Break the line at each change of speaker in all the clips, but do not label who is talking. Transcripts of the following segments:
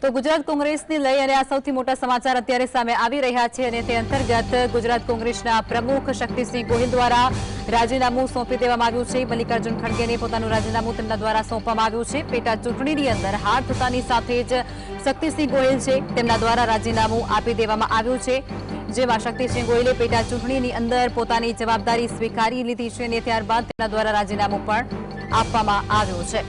તો ગુજરાત કોંગ્રેસને લઈ અને આ સૌથી મોટા સમાચાર અત્યારે સામે આવી રહ્યા છે અને તે અંતર્ગત ગુજરાત કોંગ્રેસના પ્રમુખ શક્તિસિંહ ગોહિલ દ્વારા રાજીનામું સોંપી દેવામાં આવ્યું છે. મલ્લિકાર્જુન ખડગેને પોતાનું રાજીનામું તેમના દ્વારા સોંપવામાં આવ્યું છે. પેટા ચૂંટણીની અંદર હાર થતાની સાથે જ શક્તિસિંહ ગોહિલ છે તેમના દ્વારા રાજીનામું આપી દેવામાં આવ્યું છે. જેમાં શક્તિસિંહ ગોહિલે પેટા ચૂંટણીની અંદર પોતાની જવાબદારી સ્વીકારી લીધી છે અને ત્યારબાદ તેમના દ્વારા રાજીનામું પણ આપવામાં આવ્યું છે.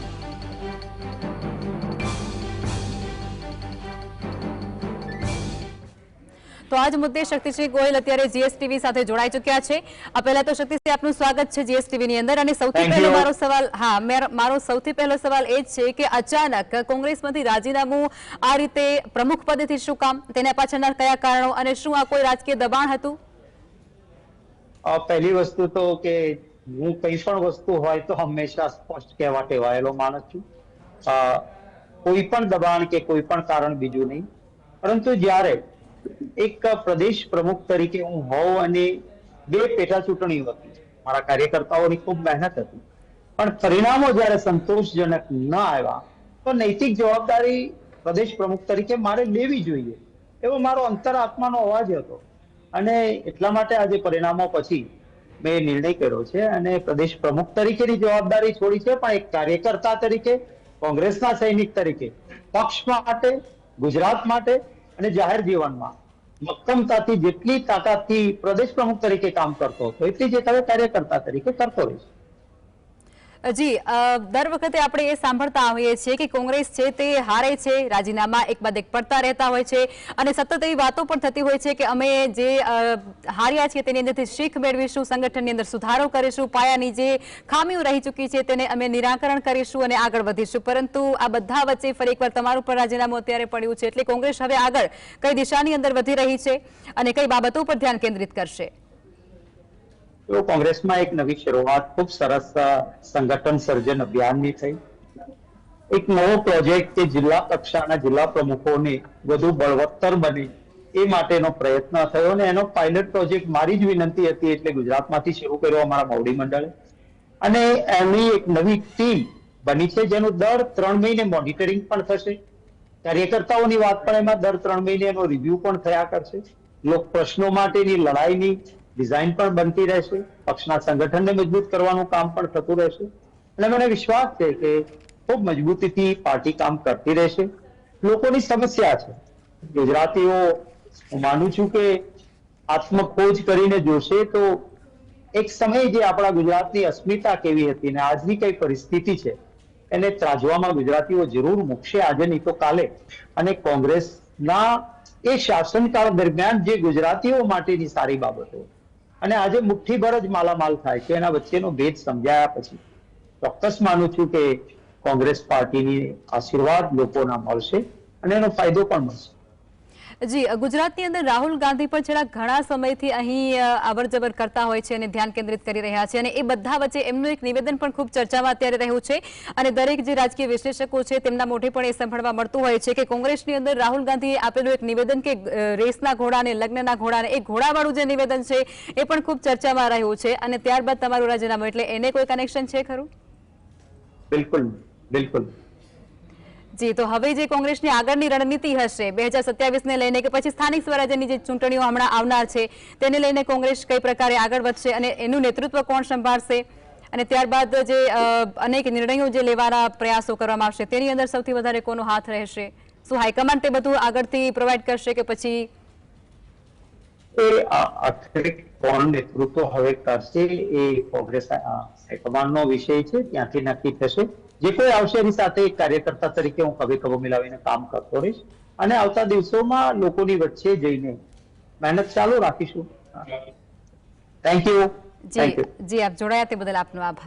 તો આજ મુદ્દે શક્તિસિંહ ગોયલ અત્યારે જીએસટીવી સાથે જોડાઈ ચુક્યા છે. આ પહેલા તો શક્તિસિંહ આપનું સ્વાગત છે જીએસટીવી ની અંદર. અને સૌથી પહેલો મારો સવાલ હા મારો સૌથી પહેલો સવાલ એ છે કે અચાનક કોંગ્રેસમાંથી રાજીનામું આ રીતે પ્રમુખ પદેથી શું કામ? તેના પાછળના કયા કારણો અને શું આ કોઈ રાજકીય દબાણ હતું?
પહેલી વસ્તુ તો કે હું કઈ પણ વસ્તુ હોય તો હંમેશા સ્પષ્ટ કહેવા ટેવાયેલો માણસ છું. કોઈ પણ દબાણ કે કોઈ પણ કારણ બીજું નહીં. પરંતુ જ્યારે એક પ્રદેશ પ્રમુખ તરીકે હું હોઉં અને બે પેટા ચૂંટણીઓ હતી મારા કાર્યકર્તાઓની ખૂબ મહેનત હતી. પણ પરિણામો જ્યારે સંતોષજનક ન આવ્યા, તો નૈતિક જવાબદારી પ્રદેશ પ્રમુખ તરીકે મારે લેવી જોઈએ એવો મારો અંતરાત્માનો અવાજ હતો. અને એટલા માટે આજે પરિણામો પછી મેં નિર્ણય કર્યો છે અને પ્રદેશ પ્રમુખ તરીકેની જવાબદારી છોડી છે, પણ એક કાર્યકર્તા તરીકે, કોંગ્રેસના સૈનિક તરીકે, પક્ષ માટે, ગુજરાત માટે અને જાહેર જીવનમાં મક્કમતાથી જેટલી તાકાતથી પ્રદેશ પ્રમુખ તરીકે કામ કરતો હતો એટલી જ એક કાર્યકર્તા તરીકે કરતો રહીશ.
જી દર વખતે આપણે એ સાંભળતા આવીએ છીએ કે કોંગ્રેસ છે તે હારે છે, રાજીનામા એક બાદ એક પડતા રહેતા હોય છે અને સતત એવી વાતો પણ થતી હોય છે કે અમે જે હાર્યા છીએ તેની અંદરથી શીખ મેળવીશું, સંગઠનની અંદર સુધારો કરીશું, પાયાની જે ખામીઓ રહી ચૂકી છે તેને અમે નિરાકરણ કરીશું અને આગળ વધીશું. પરંતુ આ બધા વચ્ચે ફરી એકવાર તમારું પણ રાજીનામું અત્યારે પડ્યું છે એટલે કોંગ્રેસ હવે આગળ કઈ દિશાની અંદર વધી રહી છે અને કઈ બાબતો પર ધ્યાન કેન્દ્રિત કરશે.
તો કોંગ્રેસમાં એક નવી શરૂઆત, ખૂબ સરસ સંગઠન સર્જન અભિયાનની થઈ. એક નવો પ્રોજેક્ટ કે જિલ્લા કક્ષાના જિલ્લા પ્રમુખોને વધુ બળવત્તર બને એ માટેનો પ્રયત્ન થયો અને એનો પાયલટ પ્રોજેક્ટ મારી જ વિનંતી હતી એટલે ગુજરાતમાંથી શરૂ કર્યો અમારા મોવડી મંડળે. અને એની એક નવી ટીમ બની છે જેનું દર ત્રણ મહિને મોનિટરિંગ પણ થશે. કાર્યકર્તાઓની વાત પણ એમાં દર ત્રણ મહિને એનો રિવ્યુ પણ થયા કરશે. લોક પ્રશ્નો માટેની લડાઈની ડિઝાઇન પણ બનતી રહેશે, પક્ષના સંગઠનને મજબૂત કરવાનું કામ પણ થતું રહેશે. અને મને વિશ્વાસ છે કે ખૂબ મજબૂતીથી પાર્ટી કામ કરતી રહેશે. લોકોની સમસ્યા છે. ગુજરાતીઓ, હું માનું છું કે આત્મખોજ કરીને જોશે તો એક સમય જે આપણા ગુજરાતની અસ્મિતા કેવી હતી ને આજની કઈ પરિસ્થિતિ છે, એને ત્રાજવામાં ગુજરાતીઓ જરૂર મૂકશે આજે નહીં તો કાલે. અને કોંગ્રેસના એ શાસનકાળ દરમિયાન જે ગુજરાતીઓ માટેની સારી બાબતો અને આજે મુઠ્ઠીભર જ માલામાલ થાય છે. એના વચ્ચેનો ભેદ સમજાયા પછી ચોક્કસ માનું છું કે કોંગ્રેસ પાર્ટીની આશીર્વાદ લોકોના મળશે અને એનો ફાયદો પણ મળશે.
જી ગુજરાતની અંદર રાહુલ ગાંધી પણ છેલ્લા ઘણા સમયથી અહીં અવર જવર કરતા હોય છે અને ધ્યાન કેન્દ્રિત કરી રહ્યા છે અને એ બધા વચ્ચે એમનું એક નિવેદન પણ ખૂબ ચર્ચામાં અત્યારે રહ્યું છે અને દરેક જે રાજકીય વિશ્લેષકો છે તેમના મોઢે પણ એ સાંભળવા મળતું હોય છે કે કોંગ્રેસની અંદર રાહુલ ગાંધીએ આપેલું એક નિવેદન કે રેસના ઘોડા અને લગ્નના ઘોડા અને એ ઘોડાવાળું જે નિવેદન છે એ પણ ખૂબ ચર્ચામાં રહ્યું છે અને ત્યારબાદ તમારું રાજીનામું, એટલે એને કોઈ કનેક્શન છે ખરું?
બિલકુલ બિલકુલ.
જી, તો હવે જે કોંગ્રેસની આગળની રણનીતિ હશે, બે હજાર સત્યાવીસને લઈને કે પછી સ્થાનિક સ્વરાજ્યની જે ચૂંટણીઓ હમણાં આવનાર છે, તેને લઈને કોંગ્રેસ કઈ પ્રકારે આગળ વધશે અને એનું નેતૃત્વ કોણ સંભાળશે? અને ત્યારબાદ જે અનેક નિર્ણયો જે લેવાના પ્રયાસો કરવામાં આવશે, તેની અંદર સૌથી વધારે કોનો હાથ રહેશે? શું હાઈકમાન્ડ તે બધું આગળથી પ્રોવાઈડ કરશે કે પછી
કોણ નેતૃત્વ હવે કરશે એ કોંગ્રેસ હાઈકમાન્ડનો વિષય છે, ત્યાંથી નક્કી થશે. જે કોઈ આવશે એની સાથે એક કાર્યકર્તા તરીકે હું કભે કવો મિલાવીને કામ કરતો રહીશ. અને આવતા દિવસોમાં લોકોની વચ્ચે જઈને મહેનત ચાલુ રાખીશું. થેન્ક યુ
જી જી આપ જોડાયા તે બદલ આપનો આભાર.